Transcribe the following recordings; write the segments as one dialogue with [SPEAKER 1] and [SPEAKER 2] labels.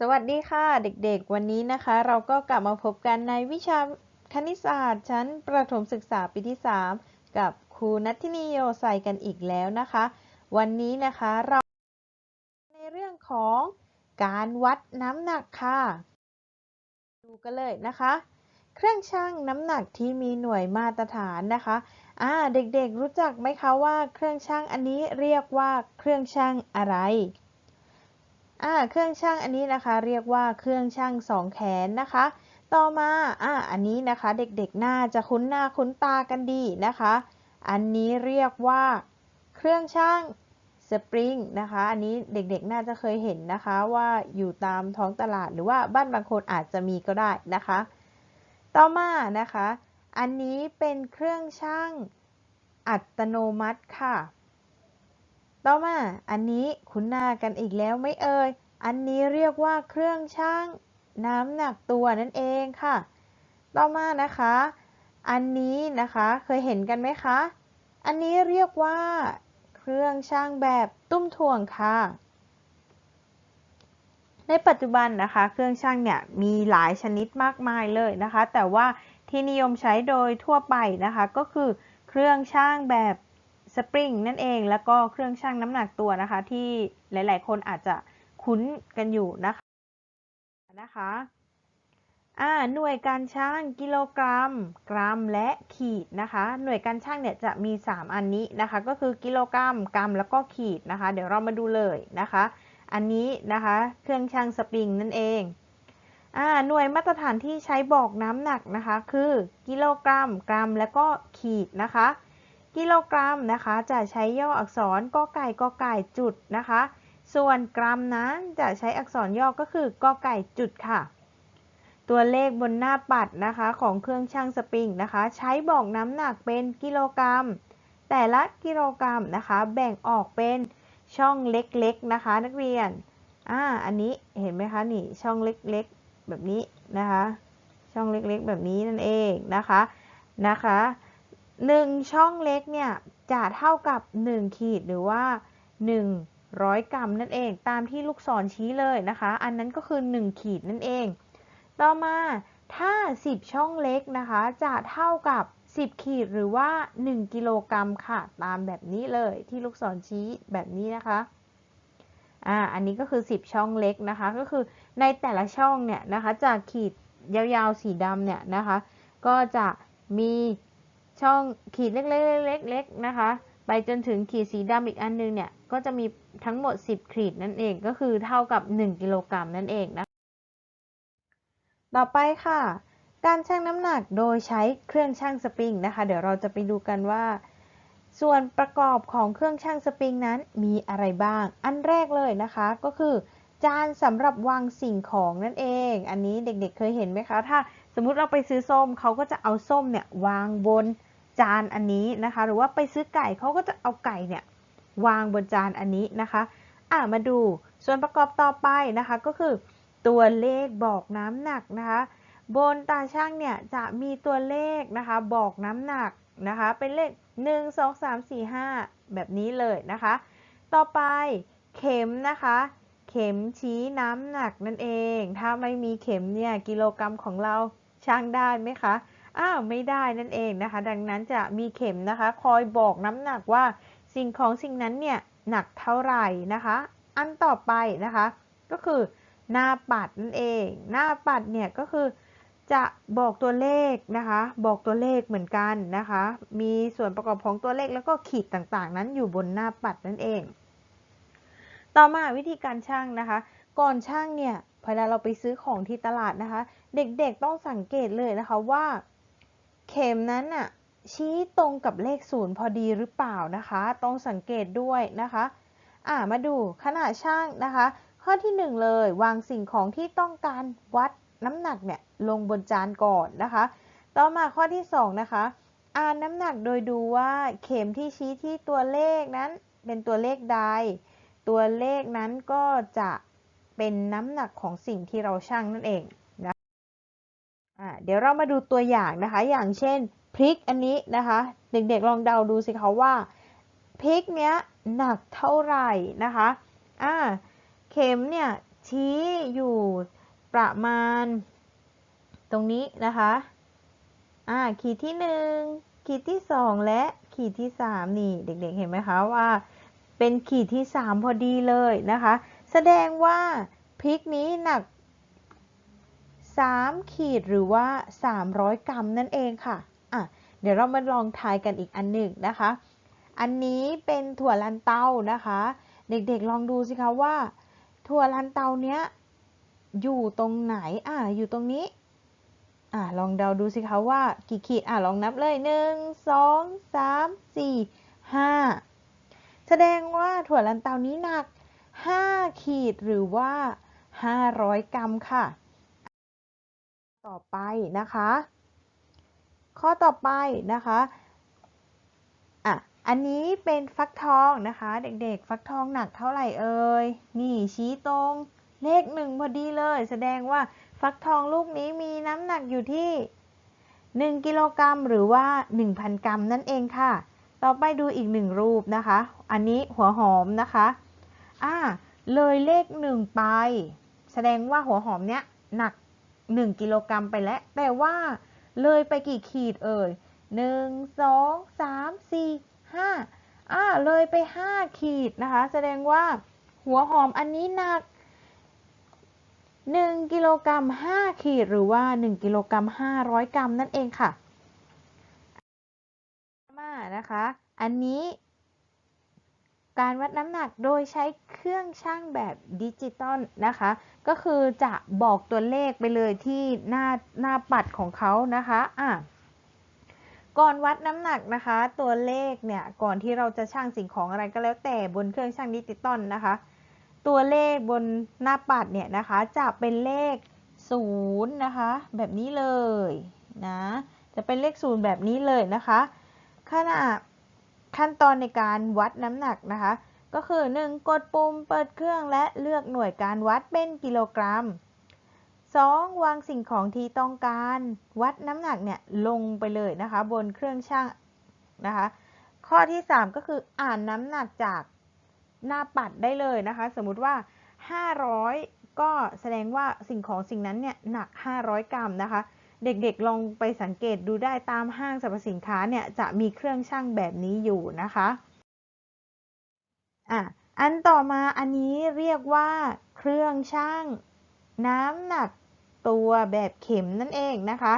[SPEAKER 1] สวัสดีค่ะเด็กๆ วันนี้นะคะ เราก็กลับมาพบกันในวิชาคณิตศาสตร์ชั้นประถมศึกษาปีที่ 3 กับครูนัทธินีโยใส่กันอีกแล้วนะคะ วันนี้นะคะเราในเรื่องของการวัดน้ำหนักค่ะ ดูกันเลยนะคะ เครื่องชั่งน้ำหนักที่มีหน่วยมาตรฐานนะคะอ่าเด็กๆรู้จักไหมคะว่าเครื่องชั่งอันนี้เรียกว่าเครื่องชั่งอะไร อ่าเครื่องชั่งอันนี้นะคะ เรียกว่าเครื่องชั่งสองแขนนะคะ ต่อมาอ่าอันนี้นะคะเด็กๆน่าจะคุ้นหน้าคุ้นตากันดีนะคะ อันนี้เรียกว่า เครื่องชั่งสปริงนะคะ อันนี้เด็กๆน่าจะเคยเห็นนะคะว่าอยู่ตามท้องตลาดหรือว่าบ้านบางคนอาจจะมีก็ได้นะคะ ต่อมานะคะ อันนี้เป็นเครื่องชั่งอัตโนมัติค่ะ ต่อมาอันนี้คุ้นหน้ากันอีกแล้วไม่เอ่ย อันนี้เรียกว่าเครื่องชั่งน้ำหนักตัวนั่นเองค่ะ ต่อมานะคะ อันนี้นะคะเคยเห็นกันไหมคะ อันนี้เรียกว่าเครื่องชั่งแบบตุ้มถ่วงค่ะ ในปัจจุบันนะคะ เครื่องชั่งเนี่ยมีหลายชนิดมากมายเลยนะคะ แต่ว่าที่นิยมใช้โดยทั่วไปนะคะ ก็คือเครื่องชั่งแบบ สปริงนั่นเองแล้วก็เครื่องชั่งน้ำหนักตัวนะคะ ที่หลาย ๆ คนอาจจะคุ้นกันอยู่นะคะนะคะอ่าหน่วยการชั่งกิโลกรัม กรัมและขีดนะคะ หน่วยการชั่งเนี่ยจะมี 3 อันนี้นะคะ ก็คือกิโลกรัม กรัมแล้วก็ขีดนะคะ เดี๋ยวเรามาดูเลยนะคะ อันนี้นะคะ เครื่องชั่งสปริงนั่นเองอ่าหน่วยมาตรฐานที่ใช้บอกน้ำหนักนะคะ คือกิโลกรัม กรัมแล้วก็ขีดนะคะ กิโลกรัมนะคะ จะใช้ย่ออักษรกอไก่กอไก่จุดนะคะ ส่วนกรัมนั้นจะใช้อักษรย่อก็คือกอไก่จุดค่ะ ตัวเลขบนหน้าปัดนะคะของเครื่องชั่งสปริงนะคะ ใช้บอกน้ำหนักเป็นกิโลกรัม แต่ละกิโลกรัมนะคะ แบ่งออกเป็นช่องเล็กๆนะคะ นักเรียนอ่าอันนี้เห็นไหมคะนี่ช่องเล็กๆแบบนี้นะคะ ช่องเล็กๆแบบนี้นั่นเองนะคะนะคะ หนึ่งช่องเล็กเนี่ยจะเท่ากับ 1 ขีดหรือว่า 100 กรัมนั่นเอง ตามที่ลูกศรชี้เลยนะคะ อันนั้นก็คือ 1 ขีดนั่นเอง ต่อมาถ้า 10 ช่องเล็กนะคะจะเท่ากับ 10 ขีดหรือว่า 1 กิโลกรัมค่ะ ตามแบบนี้เลยที่ลูกศรชี้แบบนี้นะคะอ่าอันนี้ก็คือ 10 ช่องเล็กนะคะ ก็คือในแต่ละช่องเนี่ยนะคะจากขีดยาวๆสีดำเนี่ยนะคะ ก็จะมี ช่องขีดเล็กๆๆๆนะคะ ไปจนถึงขีดสีดำอีกอันนึงเนี่ย ก็จะมีทั้งหมด 10 ขีดนั่นเอง ก็คือเท่ากับ 1 กิโลกรัมนั่นเองนะ ต่อไปค่ะ การชั่งน้ำหนักโดยใช้เครื่องชั่งสปริงนะคะ เดี๋ยวเราจะไปดูกันว่า ส่วนประกอบของเครื่องชั่งสปริงนั้นมีอะไรบ้าง อันแรกเลยนะคะ ก็คือจานสำหรับวางสิ่งของนั่นเอง อันนี้เด็กๆเคยเห็นไหมคะ ถ้าสมมุติเราไปซื้อส้มเขาก็จะเอาส้มเนี่ยวางบน จานอันนี้นะคะ หรือว่าไปซื้อไก่เขาก็จะเอาไก่เนี่ยวางบนจานอันนี้นะคะอะมาดูส่วนประกอบต่อไปนะคะก็คือ ตัวเลขบอกน้ำหนักนะคะ บนตาช่างเนี่ยจะมีตัวเลขนะคะบอกน้ำหนักนะคะ เป็นเลข 1 2 3 4 5 แบบนี้เลยนะคะ ต่อไปเข็มนะคะ เข็มชี้น้ำหนักนั่นเอง ถ้าไม่มีเข็มเนี่ยกิโลกรัมของเราช่างได้ไหมคะ อ้าวไม่ได้นั่นเองนะคะ ดังนั้นจะมีเข็มนะคะ คอยบอกน้ำหนักว่าสิ่งของสิ่งนั้นเนี่ยหนักเท่าไหร่นะคะ อันต่อไปนะคะ ก็คือหน้าปัดนั่นเอง หน้าปัดเนี่ยก็คือจะบอกตัวเลขนะคะ บอกตัวเลขเหมือนกันนะคะ มีส่วนประกอบของตัวเลขแล้วก็ขีดต่างๆ นั้นอยู่บนหน้าปัดนั่นเอง ต่อมาวิธีการช่างนะคะ ก่อนช่างเนี่ยเวลาเราไปซื้อของที่ตลาดนะคะ เด็กๆต้องสังเกตเลยนะคะว่า เข็มนั้นน่ะชี้ตรงกับเลขศูนย์พอดีหรือเปล่านะคะ ต้องสังเกตด้วยนะคะอ่ามาดูขนาดช่างนะคะ ข้อที่ 1 เลยวางสิ่งของที่ต้องการวัดน้ำหนักเนี่ยลงบนจานก่อนนะคะ ต่อมาข้อที่ 2 นะคะ อ่านน้ำหนักโดยดูว่าเข็มที่ชี้ที่ตัวเลขนั้นเป็นตัวเลขใด ตัวเลขนั้นก็จะเป็นน้ำหนักของสิ่งที่เราชั่งนั่นเอง เดี๋ยวเรามาดูตัวอย่างนะคะ อย่างเช่นพริกอันนี้นะคะ เด็กๆลองเดาดูสิคะว่าพริกเนี้ยหนักเท่าไหร่นะคะอ่าเข็มเนี่ยชี้อยู่ประมาณ ตรงนี้นะคะอ่าขีดที่หนึ่งขีดที่สองและขีดที่สามนี่เด็กๆเห็นไหมคะว่าเป็นขีดที่สามพอดีเลยนะคะ แสดงว่าพริกนี้หนัก 3 ขีดหรือว่า 300 กรัมนั่นเองค่ะอะ เดี๋ยวเรามาลองทายกันอีกอันหนึ่งนะคะ อันนี้เป็นถั่วลันเตานะคะ เด็กๆลองดูสิคะว่า ถั่วลันเตาเนี้ยอยู่ตรงไหนอะอยู่ตรงนี้อะลองเดาดูสิคะว่ากี่ขีดอะลองนับเลย1 2 3 4 5แสดงว่าถั่วลันเตานี้หนัก 5 ขีดหรือว่า 500 กรัมค่ะ ต่อไปนะคะ ข้อต่อไปนะคะอะอันนี้เป็นฟักทองนะคะ เด็กๆ ฟักทองหนักเท่าไหร่เอ่ยนี่ชี้ตรงเลขหนึ่งพอดีเลย แสดงว่าฟักทองลูกนี้มีน้ำหนักอยู่ที่ 1 กิโลกรัมหรือว่า 1,000 กรัมนั่นเองค่ะ ต่อไปดูอีกหนึ่งรูปนะคะ อันนี้หัวหอมนะคะอ่าเลยเลขหนึ่งไป แสดงว่าหัวหอมเนี้ยหนัก 1 กิโลกรัมไปแล้ว แต่ว่าเลยไปกี่ขีดเอ่ย 1 2 3 4 5อ่าเลยไป 5 ขีดนะคะ แสดงว่าหัวหอมอันนี้หนัก 1 กิโลกรัม 5 ขีด หรือว่า 1 กิโลกรัม 500 กรัมนั่นเองค่ะมานะคะ อันนี้ การวัดน้ำหนักโดยใช้เครื่องชั่งแบบดิจิตอลนะคะ ก็คือจะบอกตัวเลขไปเลยที่หน้าหน้าปัดของเขานะคะอะก่อนวัดน้ำหนักนะคะ ตัวเลขเนี่ยก่อนที่เราจะชั่งสิ่งของอะไรก็แล้วแต่บนเครื่องชั่งดิจิตอลนะคะ ตัวเลขบนหน้าปัดเนี่ยนะคะจะเป็นเลขศูนย์นะคะแบบนี้เลยนะจะเป็นเลขศูนย์แบบนี้เลยนะคะขณะ ขั้นตอนในการวัดน้ำหนักนะคะ ก็คือ 1. กดปุ่มเปิดเครื่องและเลือกหน่วยการวัดเป็นกิโลกรัม 2. วางสิ่งของที่ต้องการ วัดน้ำหนักเนี่ยลงไปเลยนะคะ บนเครื่องชั่งนะคะ ข้อที่ 3 ก็คืออ่านน้ำหนักจากหน้าปัดได้เลยนะคะ สมมุติว่า 500 ก็แสดงว่าสิ่งของสิ่งนั้นเนี่ยหนัก 500 กรัมนะคะ เด็กๆลองไปสังเกตดูได้ตามห้างสรรพสินค้าเนี่ยจะมีเครื่องชั่งแบบนี้อยู่นะคะอะอันต่อมาอันนี้เรียกว่าเครื่องชั่งน้ำหนักตัวแบบเข็มนั่นเองนะคะ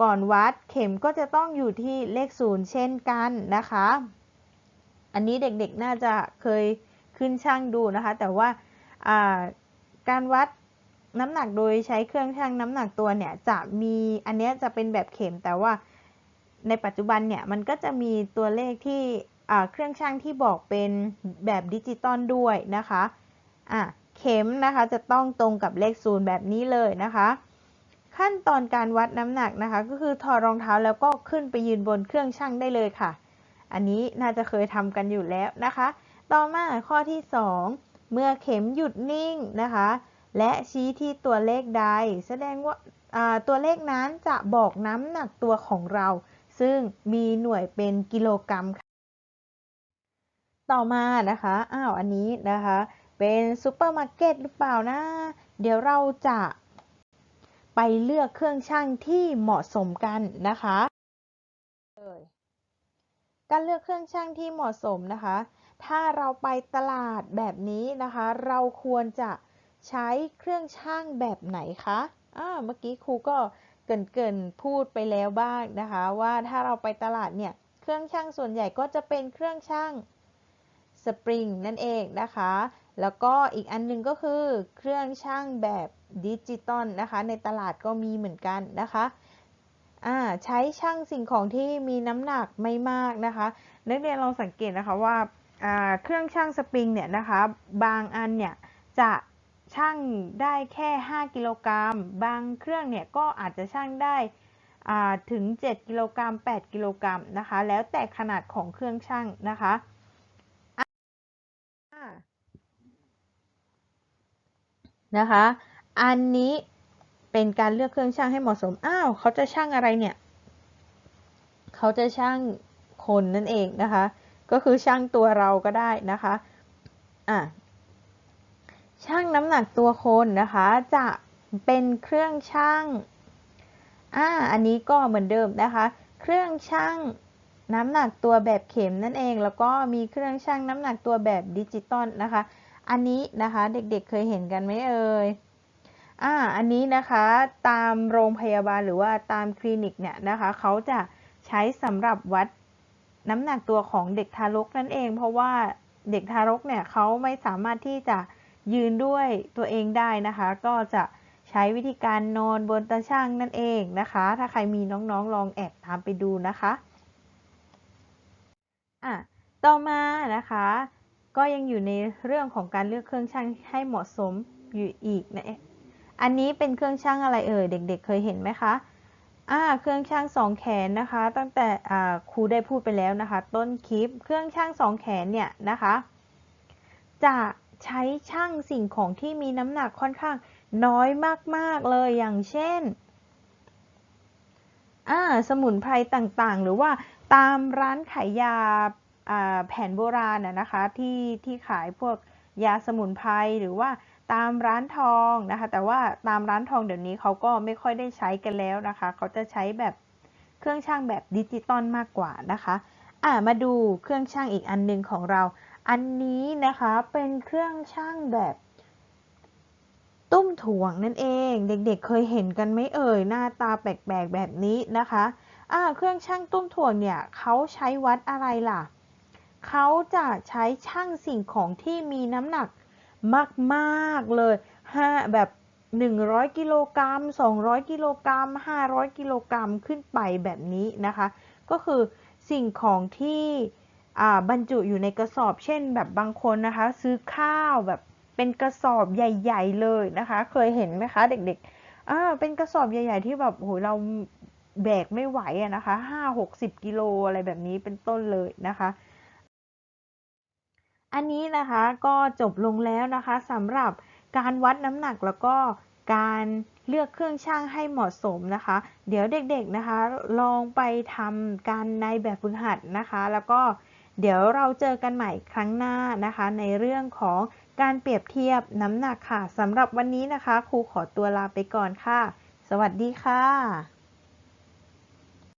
[SPEAKER 1] ก่อนวัดเข็มก็จะต้องอยู่ที่เลขศูนย์เช่นกันนะคะ อันนี้เด็กๆน่าจะเคยขึ้นช่างดูนะคะ แต่ว่าการวัด น้ำหนักโดยใช้เครื่องชั่งน้ำหนักตัวเนี่ยจะมีอันนี้จะเป็นแบบเข็มแต่ว่าในปัจจุบันเนี่ยมันก็จะมีตัวเลขที่เครื่องชั่งที่บอกเป็นแบบดิจิตอลด้วยนะคะอะเข็มนะคะจะต้องตรงกับเลขศูนย์แบบนี้เลยนะคะ ขั้นตอนการวัดน้ำหนักนะคะ ก็คือถอดรองเท้าแล้วก็ขึ้นไปยืนบนเครื่องชั่งได้เลยค่ะ อันนี้น่าจะเคยทำกันอยู่แล้วนะคะ ต่อมาข้อที่ 2 เมื่อเข็มหยุดนิ่งนะคะ และชี้ที่ตัวเลขใด แสดงว่าตัวเลขนั้นจะบอกน้ำหนักตัวของเรา ซึ่งมีหน่วยเป็นกิโลกรัมค่ะต่อมานะคะอ้าวอันนี้นะคะ เป็นซูเปอร์มาร์เก็ตหรือเปล่านะ เดี๋ยวเราจะไปเลือกเครื่องชั่งที่เหมาะสมกันนะคะการเลือกเครื่องชั่งที่เหมาะสมนะคะ ถ้าเราไปตลาดแบบนี้นะคะ เราควรจะ ใช้เครื่องชั่งแบบไหนคะอ่าเมื่อกี้ครูก็เกินๆพูดไปแล้วบ้างนะคะ ว่าถ้าเราไปตลาดเนี่ยเครื่องชั่งส่วนใหญ่ก็จะเป็นเครื่องชั่งสปริงนั่นเองนะคะ แล้วก็อีกอันนึงก็คือเครื่องช่างแบบดิจิตอลนะคะ ในตลาดก็มีเหมือนกันนะคะใช้ช่างสิ่งของที่มีน้ำหนักไม่มากนะคะ นักเรียนลองสังเกตนะคะว่าเครื่องช่างสปริงเนี่ยนะคะ บางอันเนี่ยจะ ช่างได้แค่ 5 กิโลกรัม บางเครื่องเนี่ยก็อาจจะช่างได้ถึง 7 กิโลกรัม 8 กิโลกรัมนะคะ แล้วแต่ขนาดของเครื่องช่างนะคะ นะคะ อันนี้เป็นการเลือกเครื่องช่างให้เหมาะสม อ้าว เขาจะช่างอะไรเนี่ย เขาจะช่างคนนั่นเองนะคะ ก็คือช่างตัวเราก็ได้นะคะ อะ ช่างน้ำหนักตัวคนนะคะ จะเป็นเครื่องช่างอ่าอันนี้ก็เหมือนเดิมนะคะ เครื่องช่างน้ำหนักตัวแบบเข็มนั่นเอง แล้วก็มีเครื่องช่างน้ำหนักตัวแบบดิจิตอลนะคะ อันนี้นะคะเด็กๆเคยเห็นกันไหมเอ่ยอ่าอันนี้นะคะตามโรงพยาบาลหรือว่าตามคลินิกเนี่ยนะคะเขาจะใช้สำหรับวัดน้ำหนักตัวของเด็กทารกนั่นเอง เพราะว่าเด็กทารกเนี่ยเขาไม่สามารถที่จะ ยืนด้วยตัวเองได้นะคะ ก็จะใช้วิธีการนอนบนตาช่างนั่นเองนะคะ ถ้าใครมีน้องๆลองแอบตามไปดูนะคะอะต่อมานะคะ ก็ยังอยู่ในเรื่องของการเลือกเครื่องช่างให้เหมาะสมอยู่อีกนะอันนี้เป็นเครื่องช่างอะไรเอ่ยเด็กๆเคยเห็นไหมคะอ่าเครื่องช่างสองแขนนะคะ ตั้งแต่อ่าครูได้พูดไปแล้วนะคะ ต้นคลิปเครื่องช่างสองแขนเนี่ยนะคะ จะ ใช้ช่างสิ่งของที่มีน้ำหนักค่อนข้างน้อยมาก ๆ เลยอย่างเช่นสมุนไพรต่างๆ หรือว่าตามร้านขายยาแผนโบราณนะคะที่ที่ขายพวกยาสมุนไพรหรือว่าตามร้านทองนะคะ แต่ว่าตามร้านทองเดี๋ยวนี้เขาก็ไม่ค่อยได้ใช้กันแล้วนะคะ เขาจะใช้แบบเครื่องช่างแบบดิจิตอลมากกว่านะคะ อ่ามาดูเครื่องช่างอีกอันนึงของเรา อันนี้นะคะเป็นเครื่องช่างแบบ ตุ้มถ่วงนั่นเอง เด็กๆเเคยเห็นกันไหมเอ่ยหน้าตาแปลกๆแบบนี้นะคะอ่าเครื่องช่างตุ้มถ่วงเนี่ยเขาใช้วัดอะไรล่ะเขาจะใช้ช่างสิ่งของที่มีน้ำหนักมากๆเลยห้าแบบ100กิโลกรัม200กิโลกรัม500กิโลกรัมขึ้นไปแบบนี้นะคะ ก็คือสิ่งของที่ บรรจุอยู่ในกระสอบ เช่นแบบบางคนนะคะ ซื้อข้าวแบบเป็นกระสอบใหญ่ ๆ เลยนะคะ เคยเห็นไหมคะเด็กๆอ่าเป็นกระสอบใหญ่ ๆ ที่แบบโหเราแบกไม่ไหวอะนะคะห้าหกสิบกิโลอะไรแบบนี้เป็นต้นเลยนะคะ อันนี้นะคะก็จบลงแล้วนะคะสำหรับการวัดน้ำหนักแล้วก็การเลือกเครื่องช่างให้เหมาะสมนะคะ เดี๋ยวเด็กๆนะคะ ลองไปทำการในแบบฝึกหัดนะคะ แล้วก็ เดี๋ยวเราเจอกันใหม่ครั้งหน้านะคะ ในเรื่องของการเปรียบเทียบน้ำหนักค่ะสำหรับวันนี้นะคะ ครูขอตัวลาไปก่อนค่ะ สวัสดีค่ะ